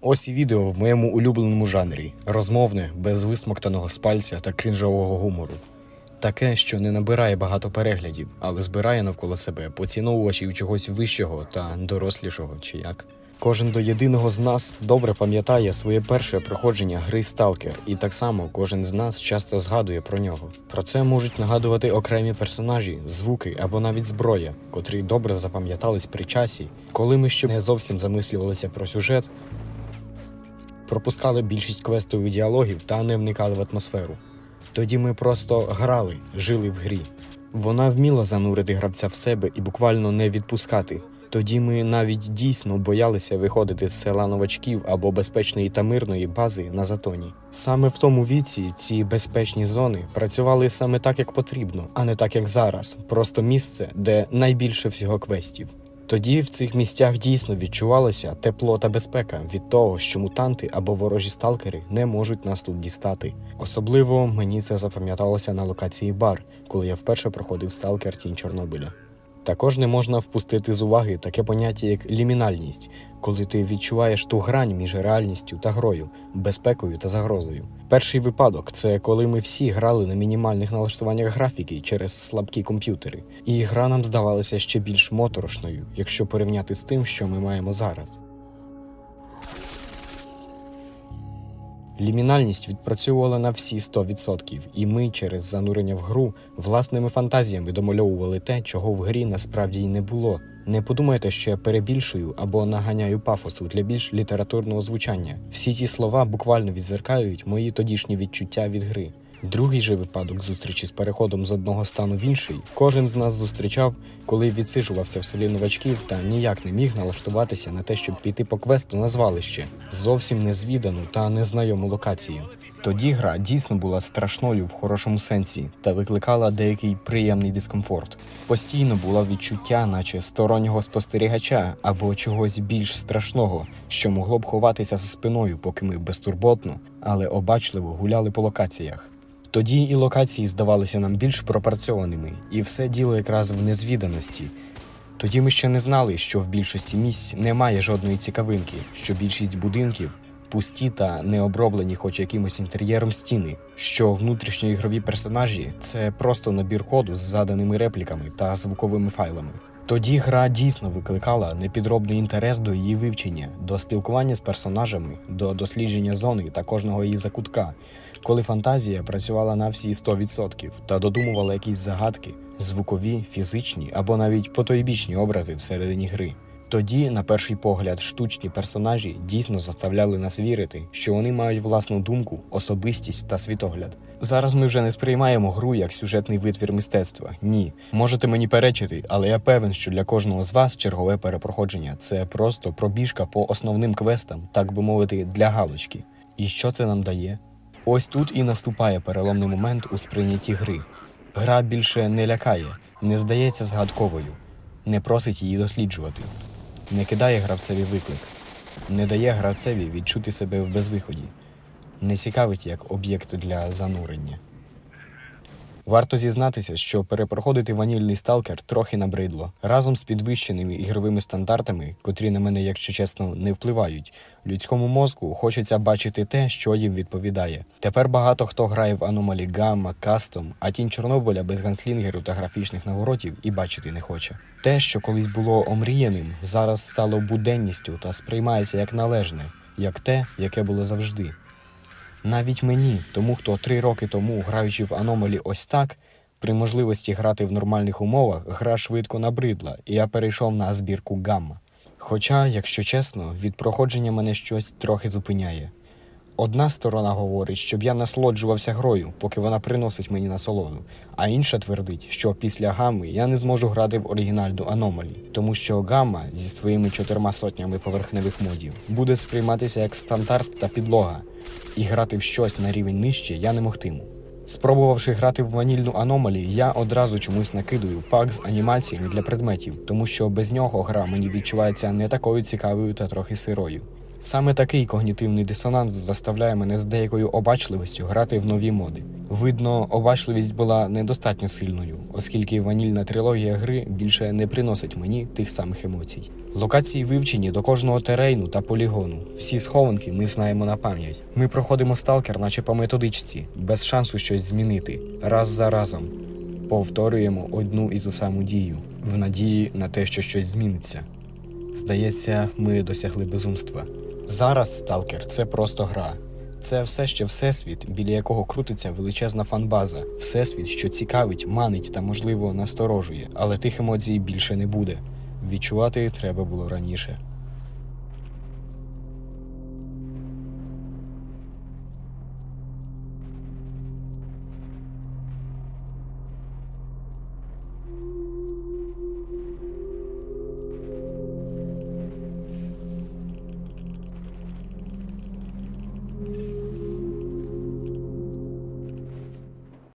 Ось і відео в моєму улюбленому жанрі розмовне, без висмоктаного з пальця та крінжового гумору. Таке, що не набирає багато переглядів, але збирає навколо себе поціновувачів чогось вищого та дорослішого, чи як. Кожен до єдиного з нас добре пам'ятає своє перше проходження гри Сталкер, і так само кожен з нас часто згадує про нього. Про це можуть нагадувати окремі персонажі, звуки або навіть зброя, котрі добре запам'ятались при часі, коли ми ще не зовсім замислювалися про сюжет, пропускали більшість квестових діалогів та не вникали в атмосферу. Тоді ми просто грали, жили в грі. Вона вміла занурити гравця в себе і буквально не відпускати. Тоді ми навіть дійсно боялися виходити з села новачків або безпечної та мирної бази на затоні. Саме в тому віці ці безпечні зони працювали саме так, як потрібно, а не так, як зараз. Просто місце, де найбільше всього квестів. Тоді в цих місцях дійсно відчувалося тепло та безпека від того, що мутанти або ворожі сталкери не можуть нас тут дістати. Особливо мені це запам'яталося на локації бар, коли я вперше проходив сталкер Тінь Чорнобиля. Також не можна впустити з уваги таке поняття, як лімінальність, коли ти відчуваєш ту грань між реальністю та грою, безпекою та загрозою. Перший випадок це коли ми всі грали на мінімальних налаштуваннях графіки через слабкі комп'ютери, і гра нам здавалася ще більш моторошною, якщо порівняти з тим, що ми маємо зараз. Лімінальність відпрацьовувала на всі 100%, і ми через занурення в гру власними фантазіями домальовували те, чого в грі насправді й не було. Не подумайте, що я перебільшую або наганяю пафосу для більш літературного звучання. Всі ці слова буквально відзеркалюють мої тодішні відчуття від гри. Другий же випадок зустрічі з переходом з одного стану в інший кожен з нас зустрічав, коли відсиджувався в селі новачків та ніяк не міг налаштуватися на те, щоб піти по квесту на звалище, зовсім незвідану та незнайому локацію. Тоді гра дійсно була страшною в хорошому сенсі та викликала деякий приємний дискомфорт. Постійно було відчуття, наче стороннього спостерігача або чогось більш страшного, що могло б ховатися за спиною, поки ми безтурботно, але обачливо гуляли по локаціях. Тоді і локації здавалися нам більш пропрацьованими, і все діло якраз в незвіданості. Тоді ми ще не знали, що в більшості місць немає жодної цікавинки, що більшість будинків пусті та не оброблені хоч якимось інтер'єром стіни, що внутрішньоігрові персонажі це просто набір коду з заданими репліками та звуковими файлами. Тоді гра дійсно викликала непідробний інтерес до її вивчення, до спілкування з персонажами, до дослідження зони та кожного її закутка, коли фантазія працювала на всі 100% та додумувала якісь загадки, звукові, фізичні або навіть потойбічні образи всередині гри. Тоді, на перший погляд, штучні персонажі дійсно заставляли нас вірити, що вони мають власну думку, особистість та світогляд. Зараз ми вже не сприймаємо гру як сюжетний витвір мистецтва. Ні, можете мені перечити, але я певен, що для кожного з вас чергове перепроходження це просто пробіжка по основним квестам, так би мовити, для галочки. І що це нам дає? Ось тут і наступає переломний момент у сприйнятті гри. Гра більше не лякає, не здається згадковою, не просить її досліджувати, не кидає гравцеві виклик, не дає гравцеві відчути себе в безвиході, не цікавить як об'єкт для занурення. Варто зізнатися, що перепроходити ванільний сталкер трохи набридло. Разом з підвищеними ігровими стандартами, котрі на мене, якщо чесно, не впливають, людському мозку хочеться бачити те, що їм відповідає. Тепер багато хто грає в аномалі Гамма, Кастом, а тінь Чорнобиля без ганслінгеру та графічних наворотів і бачити не хоче. Те, що колись було омріяним, зараз стало буденністю та сприймається як належне, як те, яке було завжди. Навіть мені, тому хто три роки тому, граючи в аномалі ось так, при можливості грати в нормальних умовах, гра швидко набридла, і я перейшов на збірку гамма. Хоча, якщо чесно, від проходження мене щось трохи зупиняє. Одна сторона говорить, щоб я насолоджувався грою, поки вона приносить мені насолоду, а інша твердить, що після гамми я не зможу грати в оригінальну аномалі, тому що гамма зі своїми чотирма сотнями поверхневих модів буде сприйматися як стандарт та підлога, і грати в щось на рівень нижче я не могтиму. Спробувавши грати в ванільну аномалі, я одразу чомусь накидую пак з анімаціями для предметів, тому що без нього гра мені відчувається не такою цікавою та трохи сирою. Саме такий когнітивний дисонанс заставляє мене з деякою обачливістю грати в нові моди. Видно, обачливість була недостатньо сильною, оскільки ванільна трилогія гри більше не приносить мені тих самих емоцій. Локації вивчені до кожного терейну та полігону. Всі схованки ми знаємо на пам'ять. Ми проходимо сталкер, наче по методичці, без шансу щось змінити, раз за разом. Повторюємо одну і ту саму дію, в надії на те, що щось зміниться. Здається, ми досягли безумства. Зараз сталкер це просто гра. Це все ще всесвіт, біля якого крутиться величезна фанбаза. Всесвіт, що цікавить, манить та, можливо, насторожує, але тих емоцій більше не буде. Відчувати треба було раніше.